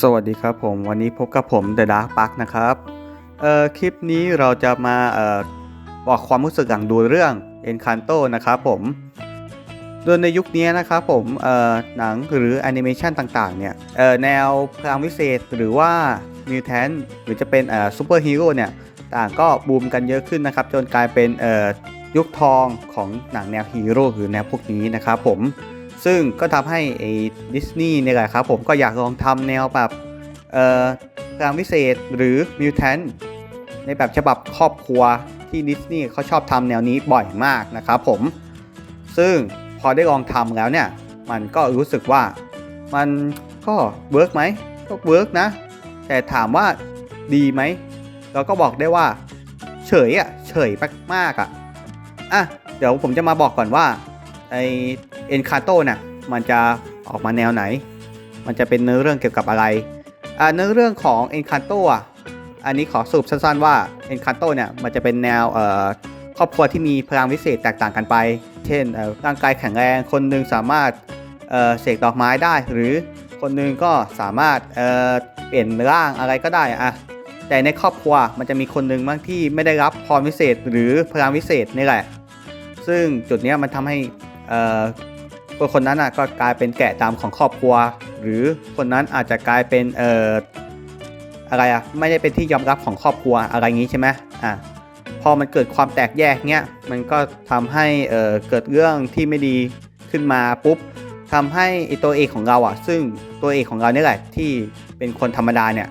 สวัสดีครับผมวันนี้พบกับผม The Dark Park นะครับเอ่อคลิปนี้เราจะมาเอ่อบอกความรู้สึกหลังดูเรื่อง Encanto นะครับผมโดยในยุคนี้นะครับผมเอ่อหนังหรือแอนิเมชันต่างๆเนี่ยเอ่อแนวพลังวิเศษหรือว่ามิวแทนหรือจะเป็นเอ่อซูเปอร์ฮีโร่เนี่ยต่างก็บูมกันเยอะขึ้นนะครับ จนกลายเป็นเอ่อยุคทองของหนังแนวฮีโร่หรือแนวพวกนี้นะครับผม ซึ่งก็ทำให้ไอ้ดิสนีย์เนี่ยแหละครับผมก็อยากลองทำแนวแบบเอ่อพลังวิเศษหรือมิวแทนในแบบฉบับครอบครัวที่ดิสนีย์เขาชอบทำแนวนี้บ่อยมากนะครับผม ซึ่งพอได้ลองทำแล้วเนี่ย มันก็รู้สึกว่ามันก็เวิร์กไหมก็เวิร์กนะ แต่ถามว่าดีไหม เราก็บอกได้ว่า เฉยอะ เฉยมากๆอะ อะ เดี๋ยวผมจะมาบอกก่อนว่าไอ เอ็นคาโตเนี่ยมันจะออกมาแนวไหน มันจะเป็นเนื้อเรื่องเกี่ยวกับอะไรอ่าเนื้อเรื่องของเอ็นคาโตอะอันนี้ขอสรุปสั้นๆว่าเอ็นคาโตเนี่ยมันจะเป็นแนวเอ่อครอบครัวที่มีพลังวิเศษแตกต่างกันไป เช่นร่างกายแข็งแรงคนหนึ่งสามารถเอ่อเสกดอกไม้ได้ หรือคนหนึ่งก็สามารถเอ่อเปลี่ยนร่างอะไรก็ได้อะแต่ในครอบครัวมันจะมีคนหนึ่งบางที่ไม่ได้รับพรวิเศษ หรือพลังวิเศษนี่แหละ ซึ่งจุดนี้มันทำให้อ่อ คนคนนั้นอะก็กลายเป็นแกะดำของครอบครัว หรือคนนั้นอาจจะกลายเป็นเอ่ออะไรอะไม่ได้เป็นที่ยอมรับของครอบครัวอะไรงี้ใช่ไหมอะพอมันเกิดความแตกแยกเนี้ยมันก็ทำให้เอ่อเกิดเรื่องที่ไม่ดีขึ้นมาปุ๊บทำให้ตัวเอกของเราอะ ซึ่งตัวเอกของเราเนี่ยแหละที่เป็นคนธรรมดาเนี่ย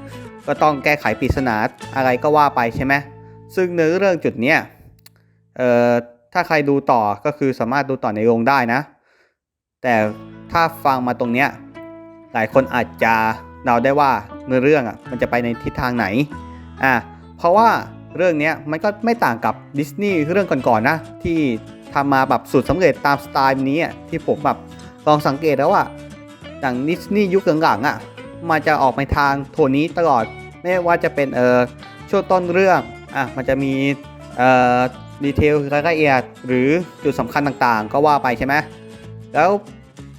ก็ต้องแก้ไขปริศนาอะไรก็ว่าไปใช่ไหมซึ่งเนื้อเรื่องจุดเนี้ยเอ่อถ้าใครดูต่อก็คือสามารถดูต่อในโรงได้นะ แต่ถ้าฟังมาตรงเนี้ยหลายคนอาจจะเดาได้ว่าเนื้อเรื่องอะมันจะไปในทิศทางไหนอะเพราะว่าเรื่องเนี้ยมันก็ไม่ต่างกับดิสนีย์เรื่องก่อนๆนะที่ทำมาแบบสุดสำเร็จตามสไตล์นี้อะที่ผมแบบลองสังเกตแล้วว่าหนังดิสนีย์ยุคหลังๆอะมันจะออกไปทางโทนนี้ตลอดไม่ว่าจะเป็นเออช่วงต้นเรื่องอะมันจะมีเอ่อดีเทลรายละเอียดหรือจุดสำคัญต่างๆ ก็ว่าไปใช่ไหมแล้ว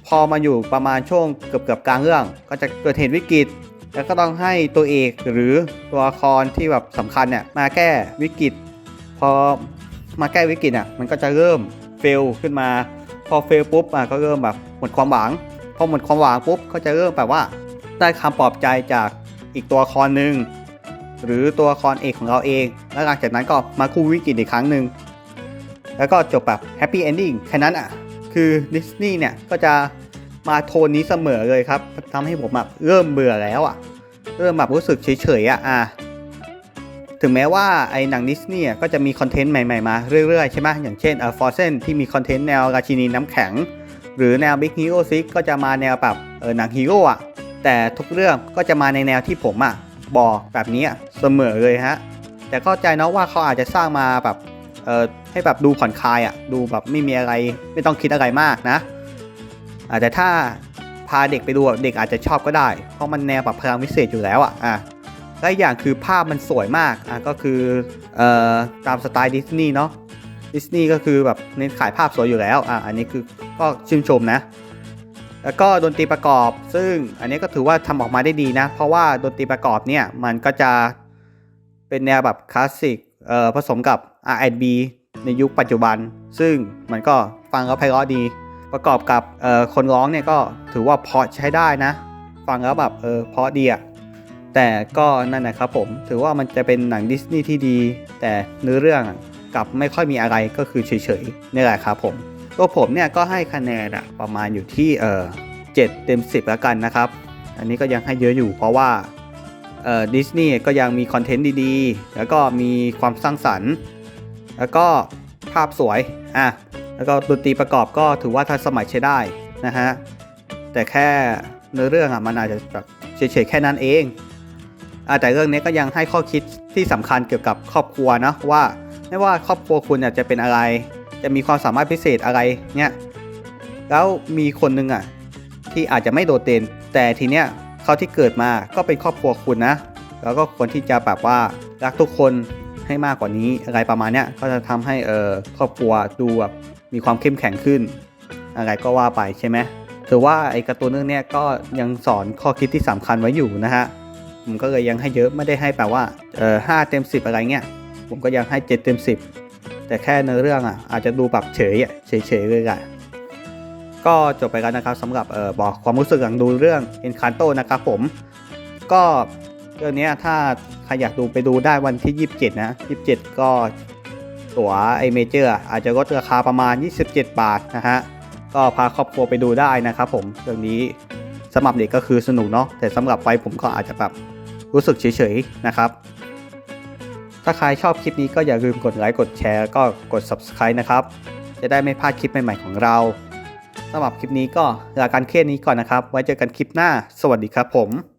พอมาอยู่ประมาณช่วงเกือบเกือบๆกลางเรื่อง ก็จะเกิดเหตุวิกฤต แล้วก็ต้องให้ตัวเอกหรือตัวละครที่แบบสำคัญเนี่ยมาแก้วิกฤต พอมาแก้วิกฤตอะมันก็จะเริ่มเฟลขึ้นมา พอเฟลปุ๊บอะก็เริ่มแบบหมดความหวัง พอหมดความหวังปุ๊บก็จะเริ่มแบบว่า ได้คำปลอบใจจากอีกตัวละครหนึ่งหรือตัวละครเอกของเราเอง แล้วหลังจากนั้นก็มาคู่วิกฤตอีกครั้งหนึ่งแล้วก็จบแบบแฮปปี้เอนดิ้งแค่นั้นอะ คือดิสนีย์เนี่ยก็จะมาโทนนี้เสมอเลยครับทำให้ผมแบบเริ่มเบื่อแล้วอะ เริ่มแบบรู้สึกเฉยๆอะอะถึงแม้ว่าไอ้หนังดิสนีย์ก็จะมีคอนเทนต์ใหม่ๆมาเรื่อยๆใช่ไหมอย่างเช่นเอ่อฟอร์เซนที่มีคอนเทนต์แนวราชินีน้ำแข็ง หรือแนว Big Hero 6ก็จะมาแนวแบบเออหนังฮีโร่อะแต่ทุกเรื่องก็จะมาในแนวที่ผมอะบอกแบบนี้เสมอเลยฮะแต่เข้าใจนะว่าเขาอาจจะสร้างมาแบบเออ ให้แบบดูผ่อนคลายอะดูแบบไม่มีอะไรไม่ต้องคิดอะไรมากนะอาจจะแต่ถ้าพาเด็กไปดูเด็กอาจจะชอบก็ได้ เพราะมันแนวแบบพลังวิเศษอยู่แล้วอะอะและอีกอย่างคือภาพมันสวยมากอะก็คือเอ่อตามสไตล์ดิสนีย์เนาะดิสนีย์ก็คือแบบเน้นขายภาพสวยอยู่แล้วอะอันนี้คือก็ชื่นชมนะ แล้วก็ดนตรีประกอบ ซึ่งอันนี้ก็ถือว่าทำออกมาได้ดีนะ เพราะว่าดนตรีประกอบเนี่ยมันก็จะเป็นแนวแบบคลาสสิกเอ่อผสมกับ R&B ในยุคปัจจุบัน ซึ่งมันก็ฟังแล้วไพเราะดี ประกอบกับคนร้องเนี่ยก็ถือว่าเพราะใช้ได้นะ ฟังแล้วแบบเออเพราะดีอะแต่ก็นั่นนะครับผมถือว่ามันจะเป็นหนังดิสนีย์ที่ดี แต่เนื้อเรื่องกลับไม่ค่อยมีอะไรก็คือเฉยๆนี่แหละครับผมตัวผมเนี่ยก็ให้คะแนนอะประมาณอยู่ที่เออเจ็ดเต็ม10แล้วกันนะครับ อันนี้ก็ยังให้เยอะอยู่เพราะว่าเออดิสนีย์ก็ยังมีคอนเทนต์ดีๆ แล้วก็มีความสร้างสรรค์ แล้วก็ภาพสวยอะแล้วก็ดนตรีประกอบก็ถือว่าทันสมัยใช้ได้นะฮะแต่แค่เนื้อเรื่องอะมันอาจจะแบบเฉยๆแค่นั้นเองอะแต่เรื่องนี้ก็ยังให้ข้อคิดที่สำคัญเกี่ยวกับครอบครัวนะว่าไม่ว่าครอบครัวคุณจะเป็นอะไร จะมีความสามารถพิเศษอะไรเนี่ยแล้วมีคนหนึ่งอะที่อาจจะไม่โดดเด่นแต่ทีเนี้ยเขาที่เกิดมาก็เป็นครอบครัวคุณนะ แล้วก็ควรที่จะแบบว่ารักทุกคน ให้มากกว่านี้อะไรประมาณเนี้ยก็จะทำให้เออครอบครัวดูแบบมีความเข้มแข็งขึ้น อะไรก็ว่าไปใช่ไหมถือว่าไอ้การ์ตูนเรื่องเนี้ยก็ยังสอนข้อคิดที่สำคัญไว้อยู่นะฮะผมก็เลยยังให้เยอะไม่ได้ให้แบบว่าเออห้าเต็มสิบอะไรเงี้ยผมก็ยังให้เจ็ดเต็มสิบแต่แค่เนื้อเรื่องอะอาจจะดูแบบเฉยอะเฉยๆเลยอะก็จบไปแล้วนะครับสำหรับเออบอกความรู้สึกหลังดูเรื่อง Encanto นะครับผมก็ เรื่องนี้ถ้าใครอยากดูไปดูได้วันที่ 27 นะ 27 ก็ตั๋วไอเมเจอร์อาจจะลดราคาประมาณ 27 บาทนะฮะ ก็พาครอบครัวไปดูได้นะครับผมเรื่องนี้สำหรับเด็กก็คือสนุกเนาะแต่สำหรับวัยผมก็อาจจะแบบรู้สึกเฉยๆนะครับ ถ้าใครชอบคลิปนี้ก็อย่าลืมกดไลค์กดแชร์ก็กด subscribe นะครับ จะได้ไม่พลาดคลิปใหม่ๆของเราสำหรับคลิปนี้ก็ลาการเครียนี้ก่อนนะครับ ไว้เจอกันคลิปหน้า สวัสดีครับผม